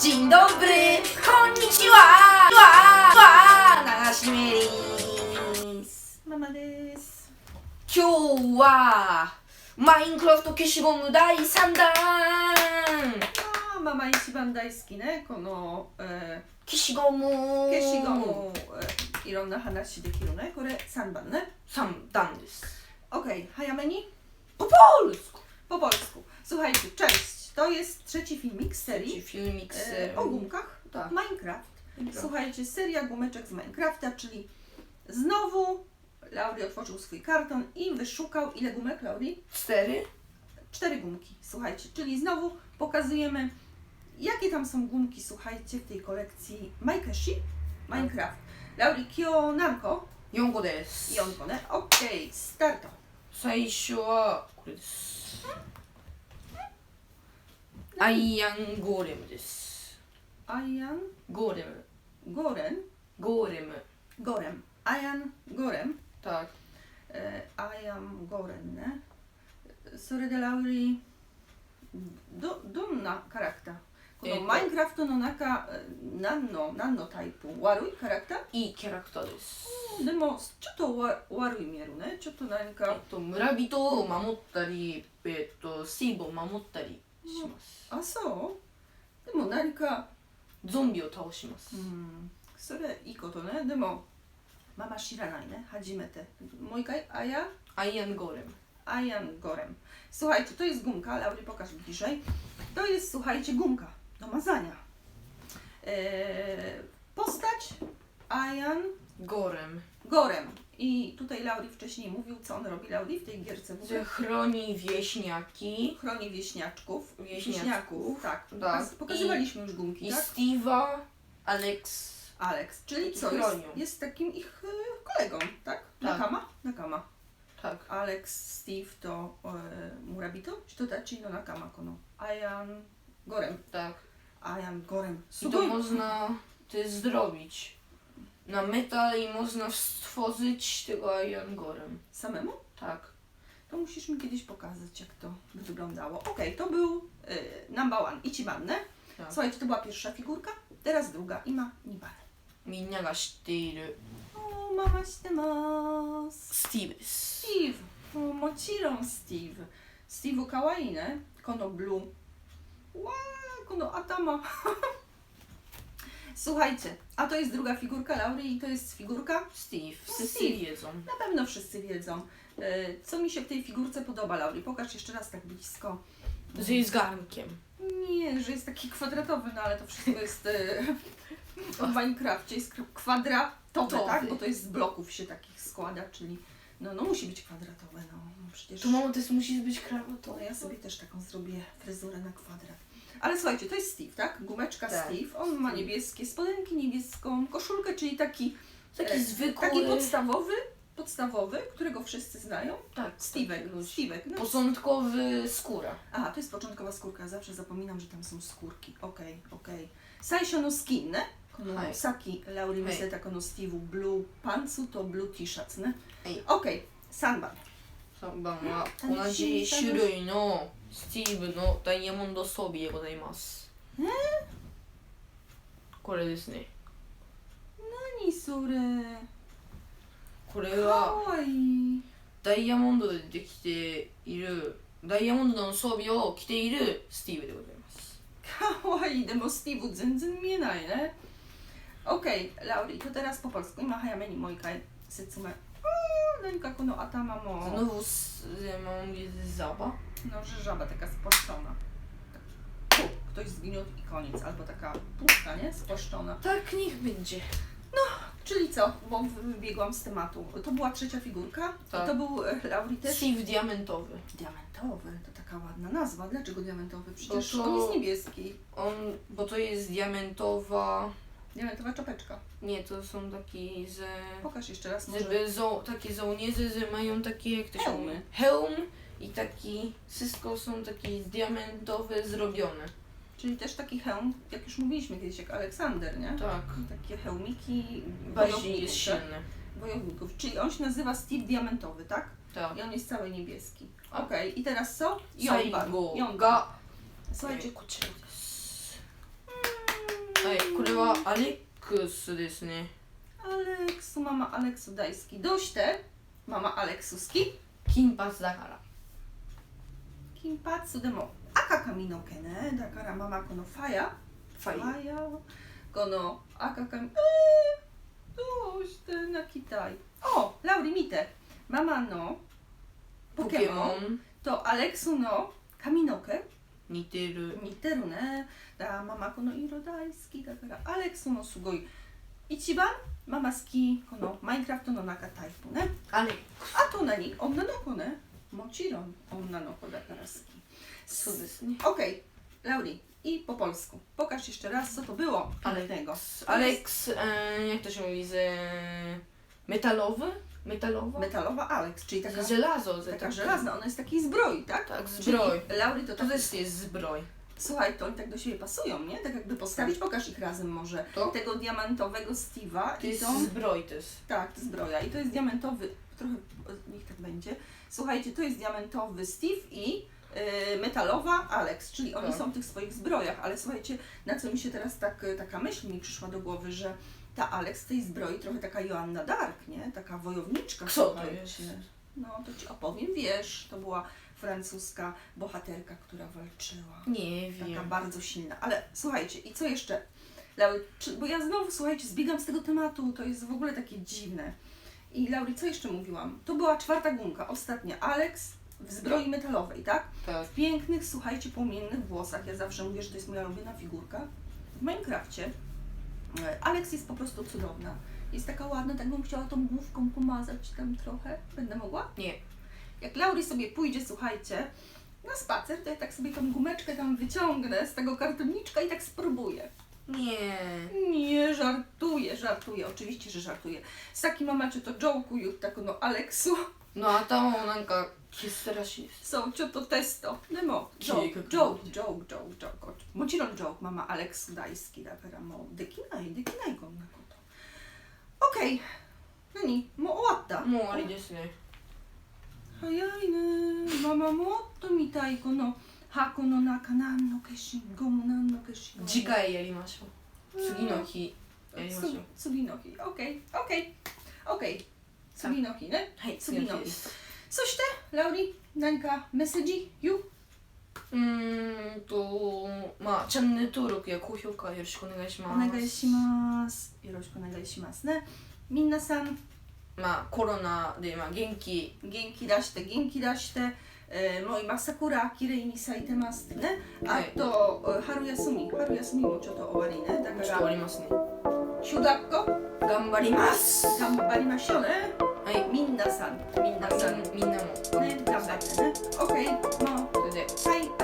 ジンドンブレこんにちは。わー。わー。流しめりーママです。今日はマインクラフト消しゴム第3弾。あママ一番大好きねこの、えー、消しゴム。消しゴム、えー、いろんな話できるね。これ3番ね。3弾です。OK 早めに。ポポールスコ。ポポールスコ。スハイスチャイス To jest trzeci filmik z serii filmik z e, o gumkach Tak. Minecraft. Minecraft. Słuchajcie, seria gumeczek z Minecrafta, czyli znowu Lauri otworzył swój karton i wyszukał ile gumek, Lauri? Cztery Cztery gumki, słuchajcie, czyli znowu pokazujemy, jakie tam są gumki, słuchajcie, w tej kolekcji Maikeshi Minecraft. Lauri, kyo nanko 4個です i onko, ne? Okej, starto. 最初はこれです アイアンゴーレムです。Ayan ゴーレム。Goren, ゴーレム。Gorem, Ayan Gorem, た。e, Ayan Goren, ne? それでラウリどどんなキャラクター？このえっとマインクラフトの中、え何の何のタイプ？悪いキャラクター？いいキャラクターです。でもちょっとわ悪い見えるね。ちょっと何えっかと村人を守ったりえっとスティーブを守ったりあそうでも何かゾンビを倒しますうんそれいいことねでもママ知らないね初めてもう一回あやアイアンゴーレム Ian Gorem. Słuchajcie, to jest gumka, Lauri pokaż bliżej. To jest, słuchajcie, gumka do mazania. Eee, postać Ian ゴーレム Gorem. I tutaj Lauri wcześniej mówił, co on robi Lauri w tej gierce w ogóle. Chroni wieśniaki. Chroni wieśniaczków. Wieśniaków, Wieśniaków tak. tak. Pokazywaliśmy I, już gumki, I tak? Steve'a, Alex. Alex, czyli co? Jest, jest, takim ich e, kolegą, tak? tak. Nakama? Nakama. Tak. Alex, Steve to e, Murabito, Shitotachi no Nakama kono. Ayan Gorem. Tak. Ayan Gorem. Sugoi. I to można to zrobić. No, na metal i można stworzyć tego Iron Samemu? Tak. To musisz mi kiedyś pokazać, jak to wyglądało. Okej, to był y, number one, Ichibanne. Tak. Słuchajcie, to była pierwsza figurka, teraz druga, Ima Nibane. みんなが知っている O, mama się mas. スティーブです。Steve, o, mociron Steve. Steve'u kawaii, ne? Kono blue. Ła, kono atama. Słuchajcie, a to jest druga figurka Laury i to jest figurka Steve. Wszyscy Steve. wiedzą. Na pewno wszyscy wiedzą. E, co mi się w tej figurce podoba, Lauri? Pokaż jeszcze raz tak blisko. Z jej zgarnkiem. Nie, że jest taki kwadratowy, no ale to wszystko jest e, w Minecrafcie. Jest k- kwadratowe, tak? Bo to jest z bloków się takich składa, czyli no, no musi być kwadratowe, no, no przecież. Tu mamo, to jest, musi być krawato. No ja sobie też taką zrobię fryzurę na kwadrat. Ale słuchajcie, to jest Steve, tak? Gumeczka tak. Steve. On ma niebieskie spodenki, niebieską koszulkę, czyli taki, taki zwykły, taki podstawowy, podstawowy, którego wszyscy znają. Tak. tak. Steve'ek. No, Steve'ek. No. Początkowy skóra. Aha, to jest początkowa skórka. Zawsze zapominam, że tam są skórki. Okej, okay, okej. Okay. Saishonu no skinne. Saki Lauri Miseta Kono Steve'u Blue Pantsu to Blue T-shirt, ne? Okej, okay. Sanban. Sanban ma 同じ種類のスティーブのダイヤモンド装備でございますえ？これですね何それ？これかはわいい。ダイヤモンドでできているダイヤモンドの装備を着ているスティーブでございますかわいい。でもスティーブ全然見えないね。OK、ラウリ、to teraz po polsku. 早めにもう一回説明。あー何かこの頭も、 Znowu z, mam jest zaba no, że żaba taka spłaszczona. Tak, pu, ktoś zgniótł i koniec. Albo taka puszka, nie? Spłaszczona. Tak niech będzie Czyli co? Bo wybiegłam z tematu. To była trzecia figurka. Tak. To był e, Lauri też. Steve diamentowy Diamentowy. To taka ładna nazwa. Dlaczego diamentowy? Przecież No to- on jest niebieski. On, bo to jest diamentowa Diamentowa czapeczka. Nie, to są takie z Pokaż jeszcze raz może. Żeby zo, takie żołnierze, że mają takie, jak to się Hełmy. mówi? Hełm i taki, wszystko są takie diamentowe zrobione. Czyli też taki hełm, jak już mówiliśmy kiedyś, jak Aleksander, nie? Tak. Takie hełmiki Bardziej jest tak? silny. wojowników. Czyli on się nazywa Steve Diamentowy, tak? Tak. I on jest cały niebieski. Okej, i teraz co? Saigo Jąga. ga. Słuchajcie, はいこれはアレックスですね。アレックスママアレックス大好き。どうして？ママアレックス好き？金髪だから。金髪？でも赤髪の毛ね。だからママこのファイヤーファイヤーこの赤髪。えー、どうして？泣きたい。おラウリ見て。ママのポケモン？とアレックスの髪の毛。似てる似てるね。だからママこの色大好きだから、アレックスもすごい。一番ママ好き、このマインクラフトの中タイプね。アレあと何女の子ね。もちろん女の子だから好き。そうですね Okej, Lauri, i po polsku. Pokaż jeszcze raz, co to było pięknego. Aleks, e, jak to się mówi, z e, metalowy? Metalowa? Metalowa Alex, czyli taka, Z żelazo. taka tak- żelazna, ona jest takiej zbroi, tak? Tak, Czyli zbroj. Lauri to To tak też jest zbroj. Słuchaj, to oni tak do siebie pasują, nie? Tak jakby postawić, pokaż ich razem może. To? Tego diamentowego Steve'a To i jest tą... zbroj jest. Tak, to zbroja. I to jest diamentowy, trochę, niech tak będzie. Słuchajcie, to jest diamentowy Steve i yy, metalowa Alex, czyli oni Tak. są w tych swoich zbrojach, ale słuchajcie, na co mi się teraz tak, y, taka myśl mi przyszła do głowy, że ta Alex w tej zbroi trochę taka Joanna Dark, nie? Taka wojowniczka. Co to słuchajcie. jest? No, to Ci opowiem, wiesz, to była francuska bohaterka, która walczyła. Nie Taka wiem. bardzo silna. Ale słuchajcie, i co jeszcze? Bo ja znowu, słuchajcie, zbiegam z tego tematu, to jest w ogóle takie dziwne. I Lauri, co jeszcze mówiłam? To była czwarta gumka, ostatnia. Alex w zbroi metalowej, tak? Tak. W pięknych, słuchajcie, płomiennych włosach. Ja zawsze mówię, że to jest moja ulubiona figurka. W Minecrafcie Alex jest po prostu cudowna. Jest taka ładna, tak bym chciała tą główką pomazać tam trochę. Będę mogła? Nie. Jak Lauri sobie pójdzie, słuchajcie, na spacer, to ja tak sobie tą gumeczkę tam wyciągnę z tego kartoniczka i tak spróbuję. Nie. Nie, żartuję, żartuję, oczywiście, że żartuję. Saki mama, czy to joke'u, już tak no Aleksu, の頭もなんか消すらしいです。są cio to testo. Nemo, joke, Kilka joke, joke, joke, joke. もちろん joke, mama Aleksu 大好きだからもうできない、できないこんなこと。OK、何？もう終わった？もう終わりですね。早いねママもっと見たいこの箱の中何の消しゴム何の消しゴム次回やりましょう。次の日やりましょう。つ次の日 OKOKOK 次の日ね。はい、次の日。です。そしてラウリ何かメッセージ言ううーんと、まあ、チャンネル登録や高評価よろしくお願いしおます。願いします。よろしくお願いしますね。みんなさん。まあ、コロナで、まあ、元気、元気出して元気出して、えーもう今桜きれいに咲いてますね。あはい。と、春休み。春休みもちょっと終わりね。だちょっと終からわりますね。主だっこ頑張ります。頑張りましょうね。はい。みんなさん。みんなさん。みんなも。ね頑張ってね。OK もうそれで。はい。